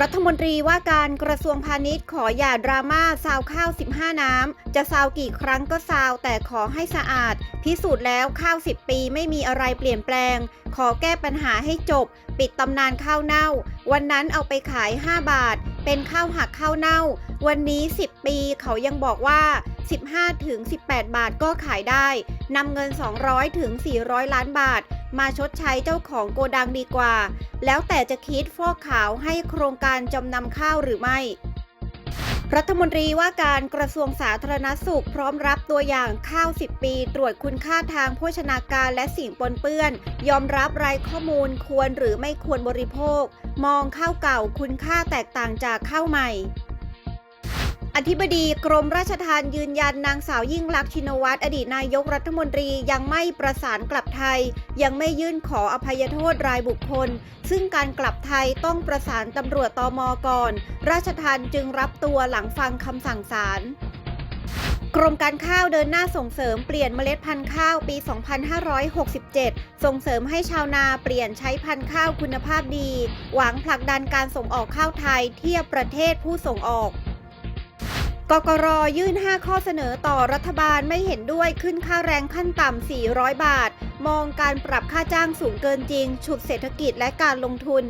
รัฐมนตรีว่าการกระทรวงพาณิชย์ขออย่าดราม่าซาวข้าว 15 น้ำ จะซาวกี่ครั้งก็ซาว แต่ขอให้สะอาด พิสูจน์แล้วข้าว 10 ปีไม่มีอะไรเปลี่ยนแปลง ขอแก้ปัญหาให้จบ ปิดตำนานข้าวเน่า วันนั้นเอาไปขาย 5 บาท เป็นข้าวหักข้าวเน่า วันนี้ 10 ปีเขายังบอกว่า 15ถึง18 บาทก็ขายได้นำเงิน 200ถึง400 ล้านบาท มาชดใช้เจ้าของโกดังดีกว่า แล้วแต่จะคิดฟอกขาวให้โครงการจำนำข้าวหรือไม่ รัฐมนตรีว่าการกระทรวงสาธารณสุขพร้อมรับตัวอย่างข้าว 10 ปี ตรวจคุณค่าทางโภชนาการและสิ่งปนเปื้อน ยอมรับรายข้อมูลควรหรือไม่ควรบริโภค มองข้าวเก่าคุณค่าแตกต่างจากข้าวใหม่ อธิบดีกรมราชทัณฑ์ยืนยันนางสาวยิ่งลักษณ์ชินวัตรอดีตนายกรัฐมนตรียังไม่ประสานกลับไทย ยังไม่ยื่นขออภัยโทษรายบุคคล ซึ่งการกลับไทยต้องประสานตำรวจตอมก่อน ราชทัณฑ์จึงรับตัวหลังฟังคำสั่งศาลกรมการข้าวเดินหน้าส่งเสริมเปลี่ยนเมล็ดพันธุ์ข้าวปี 2567 ส่งเสริมให้ชาวนาเปลี่ยนใช้พันธุ์ข้าวคุณภาพดี หวังผลักดันการส่งออกข้าวไทยเทียบประเทศผู้ส่งออก กกรยื่น 5 ข้อเสนอต่อรัฐบาลไม่เห็นด้วยขึ้นค่าแรงขั้นต่ำ 400 บาท มองการปรับค่าจ้างสูงเกินจริง ฉุดเศรษฐกิจและการลงทุน